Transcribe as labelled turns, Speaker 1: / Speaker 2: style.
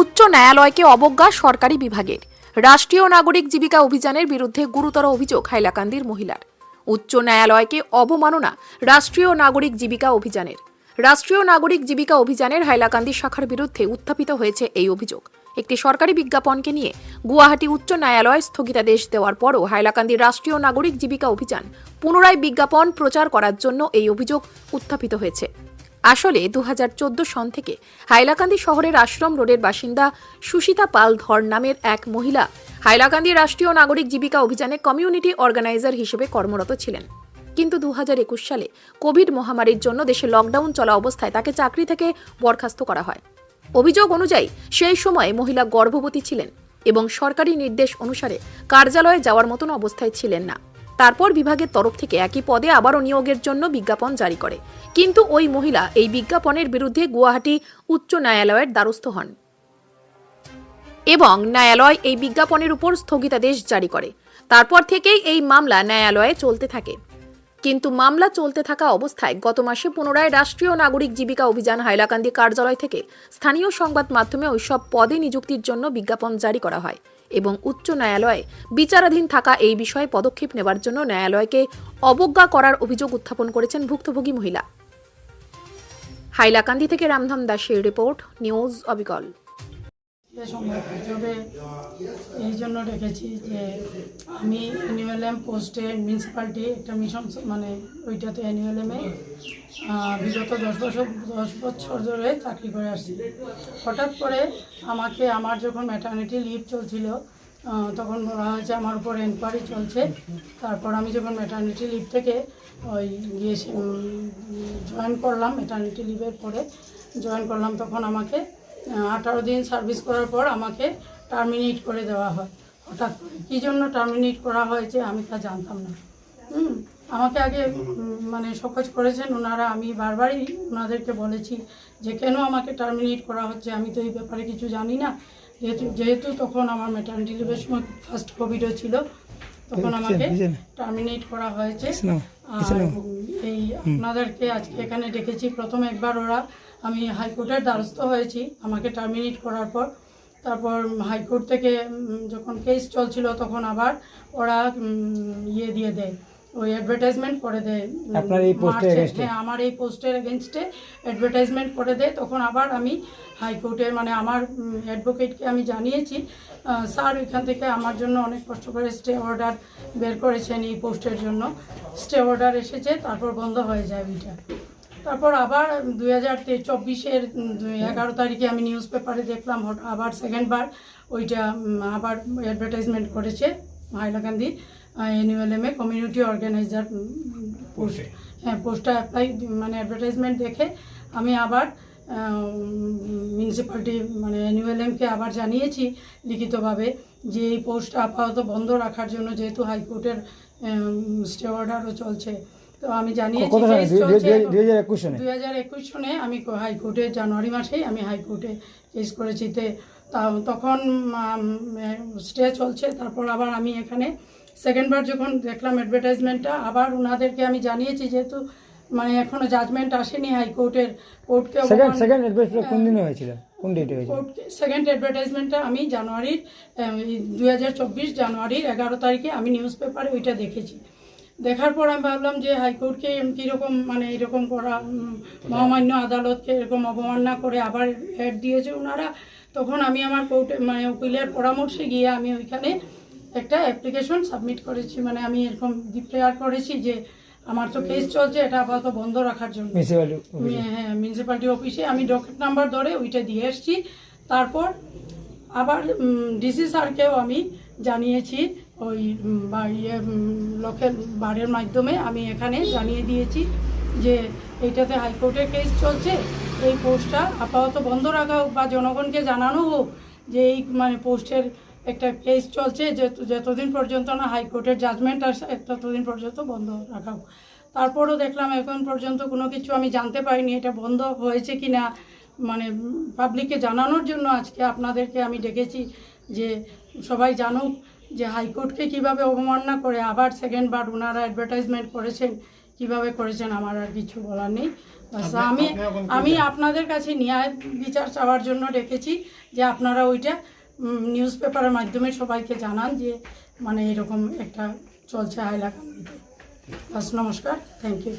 Speaker 1: উচ্চ ন্যায়ালয়কে অবজ্ঞা সরকারি বিভাগের। রাষ্ট্রীয় নাগরিক জীবিকা অভিযানের বিরুদ্ধে গুরুতর অভিযোগ হাইলাকান্দির মহিলার। উচ্চ ন্যায়ালয়কে অবমাননা রাষ্ট্রীয় নাগরিক জীবিকা অভিযানের। রাষ্ট্রীয় নাগরিক জীবিকা অভিযানের হাইলাকান্দি শাখার বিরুদ্ধে উত্থাপিত হয়েছে এই অভিযোগ। একটি সরকারি বিজ্ঞাপনকে নিয়ে গুয়াহাটি উচ্চ ন্যায়ালয় স্থগিতাদেশ দেওয়ার পরও হাইলাকান্দির রাষ্ট্রীয় নাগরিক জীবিকা অভিযান পুনরায় বিজ্ঞাপন প্রচার করার জন্য এই অভিযোগ উত্থাপিত হয়েছে। আসলে দু হাজার চোদ্দ সন থেকে হাইলাকান্দি শহরের আশ্রম রোডের বাসিন্দা সুশিতা পাল ধর নামের এক মহিলা হাইলাকান্দি রাষ্ট্রীয় নাগরিক জীবিকা অভিযানে কমিউনিটি অর্গানাইজার হিসেবে কর্মরত ছিলেন। কিন্তু দু হাজার একুশ সালে কোভিড মহামারীর জন্য দেশে লকডাউন চলা অবস্থায় তাকে চাকরি থেকে বরখাস্ত করা হয়। অভিযোগ অনুযায়ী সেই সময় মহিলা গর্ভবতী ছিলেন এবং সরকারি নির্দেশ অনুসারে কার্যালয়ে যাওয়ার মতন অবস্থায় ছিলেন না। তারপর বিভাগের তরফ থেকে একই পদে আবারও নিয়োগের জন্য বিজ্ঞাপন জারি করে। কিন্তু ওই মহিলা এই বিজ্ঞাপনের বিরুদ্ধে গুয়াহাটি উচ্চ ন্যায়ালয়ের দ্বারস্থ হন। এবং ন্যায়ালয় এই বিজ্ঞাপনের উপর স্থগিতাদেশ জারি করে। তারপর থেকেই এই মামলা ন্যায়ালয়ে চলতে থাকে। কিন্তু মামলা চলতে থাকা অবস্থায় গত মাসে পুনরায় রাষ্ট্রীয় নাগরিক জীবিকা অভিযান হাইলাকান্দি কার্যালয় থেকে স্থানীয় সংবাদ মাধ্যমে ওইসব পদে নিযুক্তির জন্য বিজ্ঞাপন জারি করা হয় এবং উচ্চ ন্যায়ালয়ে বিচারাধীন থাকা এই বিষয়ে পদক্ষেপ নেবার জন্য ন্যায়ালয়কে অবজ্ঞা করার অভিযোগ উত্থাপন করেছেন ভুক্তভোগী মহিলা। হাইলাকান্দি থেকে রামধাম দাসের রিপোর্ট, নিউজ অবিকল।
Speaker 2: সংবাদ তবে এই জন্য রেখেছি যে আমি অ্যানুয়াল পোস্টে মিউনিসিপ্যালিটি একটা মিশন মানে ওইটাতে অ্যানুয়াল এমে বিগত দশ বছর দশ বছর ধরে চাকরি করে আসছি। হঠাৎ করে আমাকে, আমার যখন ম্যাটার্নিটি লিভ চলছিল তখন বলা হয়েছে আমার উপর এনকোয়ারি চলছে। তারপর আমি যখন ম্যাটার্নিটি লিভ থেকে ওই গিয়ে জয়েন করলাম ম্যাটার্নিটি লিভের পরে জয়েন করলাম তখন আমাকে আঠারো দিন সার্ভিস করার পর আমাকে টার্মিনেট করে দেওয়া হয়, হঠাৎ করে। কী জন্য টার্মিনেট করা হয়েছে আমি তা জানতাম না। হুম, আমাকে আগে মানে সকোচ করেছেন ওনারা আমি বারবারই ওনাদেরকে বলেছি যে কেন আমাকে টার্মিনেট করা হচ্ছে, আমি তো এই ব্যাপারে কিছু জানি না। যেহেতু যেহেতু তখন আমার মেটার্নিটি লিভের সময় ফার্স্ট কোভিডও ছিল তখন আমাকে টার্মিনেট করা হয়েছে। আর এই আপনাদেরকে আজকে এখানে ডেকেছি। প্রথম একবার ওরা আমি হাইকোর্টের দ্বারস্থ হয়েছি আমাকে টার্মিনেট করার পর। তারপর হাইকোর্ট থেকে যখন কেস চলছিল তখন আবার ওরা ইয়ে দিয়ে দেয়। ওই অ্যাডভার্টাইজমেন্ট করে দেয়
Speaker 3: আপনার এই পোস্টের
Speaker 2: মার্চে-
Speaker 3: against এ?
Speaker 2: হ্যাঁ আমার এই পোস্টের এগেনস্টে অ্যাডভার্টাইজমেন্ট করে দেয় তখন আবার আমি হাইকোর্টের মানে আমার অ্যাডভোকেটকে আমি জানিয়েছি স্যার ওইখান থেকে আমার জন্য অনেক কষ্ট করে স্টে অর্ডার বের করেছেন এই পোস্টের জন্য। স্টে অর্ডার এসেছে তারপর বন্ধ হয়ে যায় ওইটা। তারপর আবার দুই হাজার চব্বিশের এগারো তারিখে আমি নিউজ পেপারে দেখলাম আবার সেকেন্ডবার ওইটা আবার অ্যাডভার্টাইজমেন্ট করেছে। হাইলাকান্দি এনইউএলএমে কমিউনিটি অর্গানাইজার পোস্ট হ্যাঁ পোস্টটা অ্যাপ্লাই মানে অ্যাডভার্টাইজমেন্ট দেখে আমি আবার মিউনিসিপ্যালিটি মানে এনইউএলএমকে আবার জানিয়েছি লিখিতভাবে যে এই পোস্টটা আপাতত বন্ধ রাখার জন্য যেহেতু হাইকোর্টের স্টে অর্ডারও চলছে। তো আমি জানিয়েছি
Speaker 3: দুই- দুই হাজার একুশ সনে?
Speaker 2: আমি হাইকোর্টে জানুয়ারি মাসেই আমি হাইকোর্টে কেস করেছি। তা- তখন স্টে চলছে তারপর আবার আমি এখানে সেকেন্ডবার যখন দেখলাম অ্যাডভার্টাইজমেন্টটা আবার ওনাদেরকে আমি জানিয়েছি যেহেতু মানে এখনও জাজমেন্ট আসেনি হাইকোর্টের কোর্টকে
Speaker 3: সেকেন্ড সেকেন্ড অ্যাডভাইসটা কোন দিনে হয়েছিল? কোন ডেটে হয়েছিল?
Speaker 2: সেকেন্ড অ্যাডভার্টাইজমেন্টটা আমি জানুয়ারির দুই হাজার চব্বিশ জানুয়ারির এগারো তারিখে আমি নিউজ পেপারে ওইটা দেখেছি। দেখার পর আমি ভাবলাম যে হাইকোর্টকে কীরকম মানে এরকম করা মহামান্য আদালতকে এরকম অবমাননা করে আবার অ্যাড দিয়েছে ওনারা তখন আমি আমার কোর্টে মানে উকিলের পরামর্শে গিয়ে আমি ওইখানে একটা অ্যাপ্লিকেশন সাবমিট করেছি। মানে আমি এরকম প্রেয়ার করেছি যে আমার তো কেস চলছে এটা আপাতত বন্ধ রাখার জন্য। হ্যাঁ মিউনিসিপ্যালিটি অফিসে আমি ডকেট নাম্বার ধরে ওইটা দিয়ে এসেছি। তারপর আবার ডিসি স্যারকেও আমি জানিয়েছি ওই ইয়ে লোকের বারের মাধ্যমে আমি এখানে জানিয়ে দিয়েছি যে এইটাতে হাইকোর্টের কেস চলছে। এই পোস্টটা আপাতত বন্ধ রাখা হোক বা জনগণকে জানানো হোক যে এই মানে পোস্টের একটা কেস চলছে যে, যতদিন পর্যন্ত না হাইকোর্টের জাজমেন্ট আসে, ততদিন পর্যন্ত বন্ধ রাখা হোক। তারপরও দেখলাম এখন পর্যন্ত কোনো কিছু আমি জানতে পারিনি, এটা বন্ধ হয়েছে কি না মানে পাবলিককে জানানোর জন্য আজকে আপনাদেরকে আমি ডেকেছি যে সবাই জানুক। যে হাইকোর্টকে কীভাবে অবমাননা করে আবার সেকেন্ড বার ওনারা অ্যাডভার্টাইজমেন্ট করেছেন কীভাবে করেছেন আমার আর কিছু বলার নেই। আমি আমি আপনাদের কাছে ন্যায় বিচার চাওয়ার জন্য ডেকেছি যে আপনারা ওইটা নিউজ পেপারের মাধ্যমে সবাইকে জানান যে মানে এরকম একটা চলছে হাইলাকান্দিতে। বাস নমস্কার থ্যাংক ইউ